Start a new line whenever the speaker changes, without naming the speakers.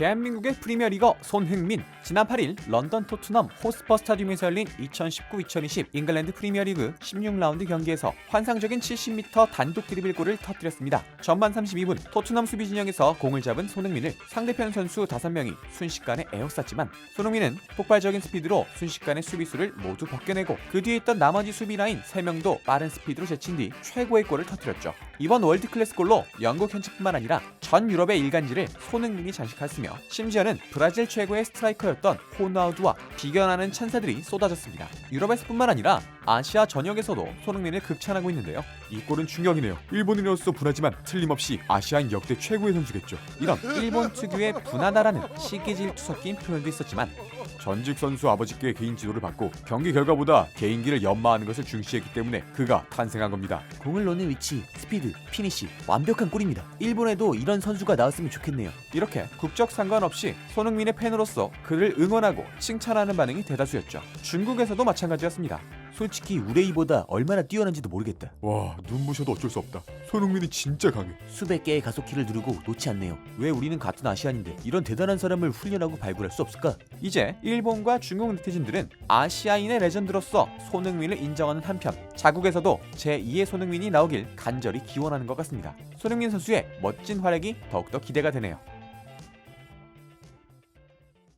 대한민국의 프리미어리거 손흥민 지난 8일 런던 토트넘 호스퍼 스타디움에서 열린 2019-2020 잉글랜드 프리미어리그 16라운드 경기에서 환상적인 70m 단독 드리블 골을 터뜨렸습니다. 전반 32분 토트넘 수비 진영에서 공을 잡은 손흥민을 상대편 선수 5명이 순식간에 에워쌌지만 손흥민은 폭발적인 스피드로 순식간에 수비수를 모두 벗겨내고 그 뒤에 있던 나머지 수비 라인 3명도 빠른 스피드로 제친 뒤 최고의 골을 터뜨렸죠. 이번 월드 클래스 골로 영국 현지뿐만 아니라 전 유럽의 일간지를 손흥민이 장식했으며 심지어는 브라질 최고의 스트라이커였던 호나우두와 비견하는 찬사들이 쏟아졌습니다. 유럽에서뿐만 아니라 아시아 전역에서도 손흥민을 극찬하고 있는데요. 이 골은 충격이네요. 일본인으로서 분하지만 틀림없이 아시아인 역대 최고의 선수겠죠. 이런 일본 특유의 분하다라는 시기질투 섞인 표현도 있었지만 전직 선수 아버지께 개인 지도를 받고 경기 결과보다 개인기를 연마하는 것을 중시했기 때문에 그가 탄생한 겁니다.
공을 넣는 위치, 스피드, 피니시 완벽한 골입니다. 일본에도 이런 선수가 나왔으면 좋겠네요.
이렇게 국적 상관없이 손흥민의 팬으로서 그를 응원하고 칭찬하는 반응이 대다수였죠. 중국에서도 마찬가지였습니다.
솔직히 우레이보다 얼마나 뛰어난지도 모르겠다.
와 눈부셔도 어쩔 수 없다. 손흥민이 진짜 강해.
수백 개의 가속키를 누르고 놓지 않네요. 왜 우리는 같은 아시안인데 이런 대단한 사람을 훈련하고 발굴할 수 없을까?
이제 일본과 중국 네티즌들은 아시아인의 레전드로서 손흥민을 인정하는 한편 자국에서도 제2의 손흥민이 나오길 간절히 기원하는 것 같습니다. 손흥민 선수의 멋진 활약이 더욱더 기대가 되네요.